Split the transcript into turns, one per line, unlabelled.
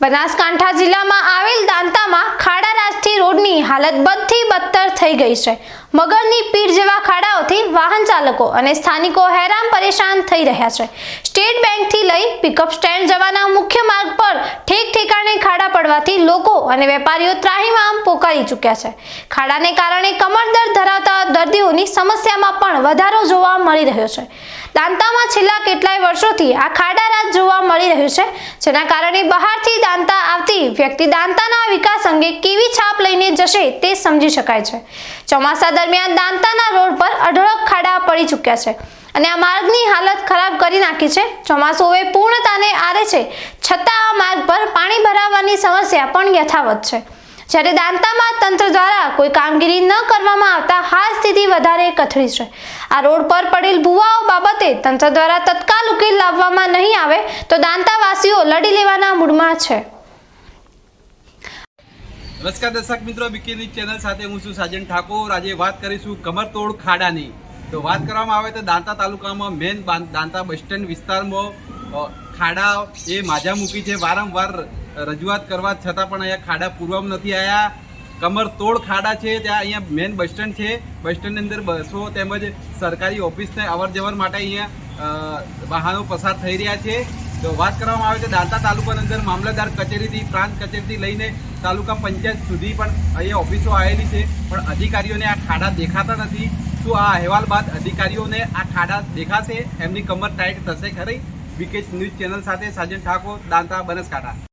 બનાસકાંઠા જિલ્લામાં આવેલ દાંતામાં ખાડા રાજથી રોડની હાલત બદથી બદતર થઈ ગઈ છે. મગરની પીઠ જેવા ખાડાઓથી વાહન ચાલકો અને સ્થાનિકો હેરાન પરેશાન થઈ રહ્યા છે. સ્ટેટ બેંકથી લઈ પિકઅપ સ્ટેન્ડ જવાના ઠેકાણે ખાડા પડવાથી લોકો અને વેપારીઓ ત્રાહીમામ પોકારી ચૂક્યા છે. ખાડાને કારણે કમર ધરાવતા દર્દીઓની સમસ્યામાં પણ વધારો જોવા મળી રહ્યો છે. દાંતામાં છેલ્લા કેટલાય વર્ષોથી આ ખાડા રાત જોવા મળી રહ્યું છે, જેના કારણે બહારથી દાંતા આવતી વ્યક્તિ દાંતાના વિકાસ અંગે કેવી છાપ લઈને જશે તે સમજી શકાય છે. ચોમાસા દરમિયાન દાંતાના રોડ પર અઢળક ખાડા પડી ચૂક્યા છે અને આ માર્ગની હાલત ખરાબ કરી નાખી છે. ચોમાસું હવે પૂર્ણતાને આરે છે, છતાં માર્ગ પર પાણી ભરાવાની સમસ્યા પણ યથાવત છે. જ્યારે દાંતામાં તંત્ર દ્વારા કોઈ કામગીરી ન કરવામાં આવતા હાલ સ્થિતિ વધારે કથળી છે. આ રોડ પર પડેલ ભૂવાઓ બાબતે તંત્ર દ્વારા તત્કાલ ઉકેલ લાવવામાં નહીં આવે તો દાંતાવાસીઓ લડી લેવાના મૂડમાં છે.
નમસ્કાર દર્શક મિત્રો બિકેની ચેનલ સાથે હું છું સાજન ઠાકોર. આજે વાત કરીશું કમરતોડ ખાડાની. તો વાત કરવામાં આવે તો દાંતા તાલુકામાં મેન દાંતા બસ સ્ટેન્ડ વિસ્તારમાં ખાડા એ માજા મૂકી છે. વારંવાર રજૂઆત કરવા છતાં પણ અહીંયા ખાડા પૂરવામાં નથી આવ્યા કમર તોડ ખાડા છે. ત્યાં અહીંયા મેન બસ સ્ટેન્ડ છે. બસ સ્ટેન્ડની અંદર બસો તેમજ સરકારી ઓફિસને અવર જવર માટે અહીંયા વાહનો પસાર થઈ રહ્યા છે. તો વાત કરવામાં આવે તો દાંતા તાલુકાની અંદર મામલતદાર કચેરીથી, પ્રાંત કચેરીથી લઈને તાલુકા પંચાયત સુધી પણ અહીંયા ઓફિસો આવેલી છે. પણ અધિકારીઓને આ ખાડા દેખાતા નથી. શું આ અહેવાલ બાદ અધિકારીઓને આ ખાડા દેખાશે? એમની કમર ટાઈટ થશે ખરી? વિકેટ ન્યૂઝ ચેનલ સાથે સાજન ઠાકોર દાંતા બનાસકાંઠા.